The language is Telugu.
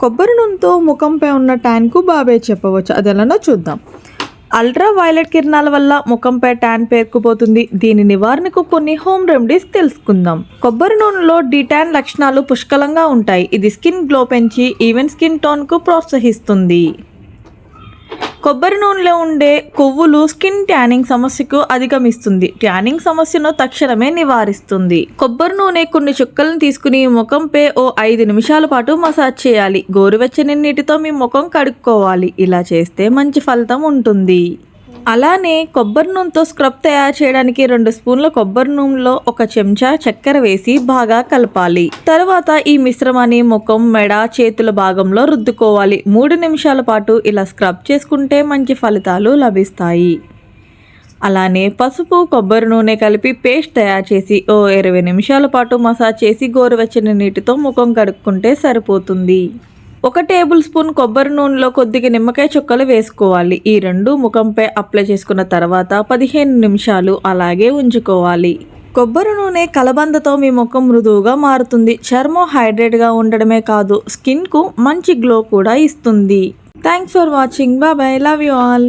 కొబ్బరి నూనెతో ముఖంపై ఉన్న ట్యాన్కు బాబే చెప్పవచ్చు. అది ఎలానో చూద్దాం. అల్ట్రా వైలెట్ కిరణాల వల్ల ముఖంపై ట్యాన్ పేరుకుపోతుంది. దీని నివారణకు కొన్ని హోమ్ రెమెడీస్ తెలుసుకుందాం. కొబ్బరి నూనెలో డిటాన్ లక్షణాలు పుష్కలంగా ఉంటాయి. ఇది స్కిన్ గ్లో పెంచి ఈవెన్ స్కిన్ టోన్కు ప్రోత్సహిస్తుంది. కొబ్బరి నూనెలో ఉండే కొవ్వులు స్కిన్ ట్యానింగ్ సమస్యకు అధిగమిస్తుంది. ట్యానింగ్ సమస్యను తక్షణమే నివారిస్తుంది. కొబ్బరి నూనె కొన్ని చుక్కలను తీసుకుని ముఖంపై ఓ ఐదు నిమిషాల పాటు మసాజ్ చేయాలి. గోరువెచ్చని నీటితో మీ ముఖం కడుక్కోవాలి. ఇలా చేస్తే మంచి ఫలితం ఉంటుంది. అలానే కొబ్బరి నూనెతో స్క్రబ్ తయారు చేయడానికి రెండు స్పూన్ల కొబ్బరి నూనెలో ఒక చెంచా చక్కెర వేసి బాగా కలపాలి. తర్వాత ఈ మిశ్రమాన్ని ముఖం మెడ చేతుల భాగంలో రుద్దుకోవాలి. మూడు నిమిషాల పాటు ఇలా స్క్రబ్ చేసుకుంటే మంచి ఫలితాలు లభిస్తాయి. అలానే పసుపు కొబ్బరి నూనె కలిపి పేస్ట్ తయారు చేసి ఓ ఇరవై నిమిషాల పాటు మసాజ్ చేసి గోరువెచ్చని నీటితో ముఖం కడుక్కుంటే సరిపోతుంది. ఒక టేబుల్ స్పూన్ కొబ్బరి నూనెలో కొద్దిగా నిమ్మకాయ చుక్కలు వేసుకోవాలి. ఈ రెండు ముఖంపై అప్లై చేసుకున్న తర్వాత పదిహేను నిమిషాలు అలాగే ఉంచుకోవాలి. కొబ్బరి నూనె కలబందతో మీ ముఖం మృదువుగా మారుతుంది. చర్మం హైడ్రేట్గా ఉండడమే కాదు స్కిన్కు మంచి గ్లో కూడా ఇస్తుంది. Thanks for watching. Bye. Love you all.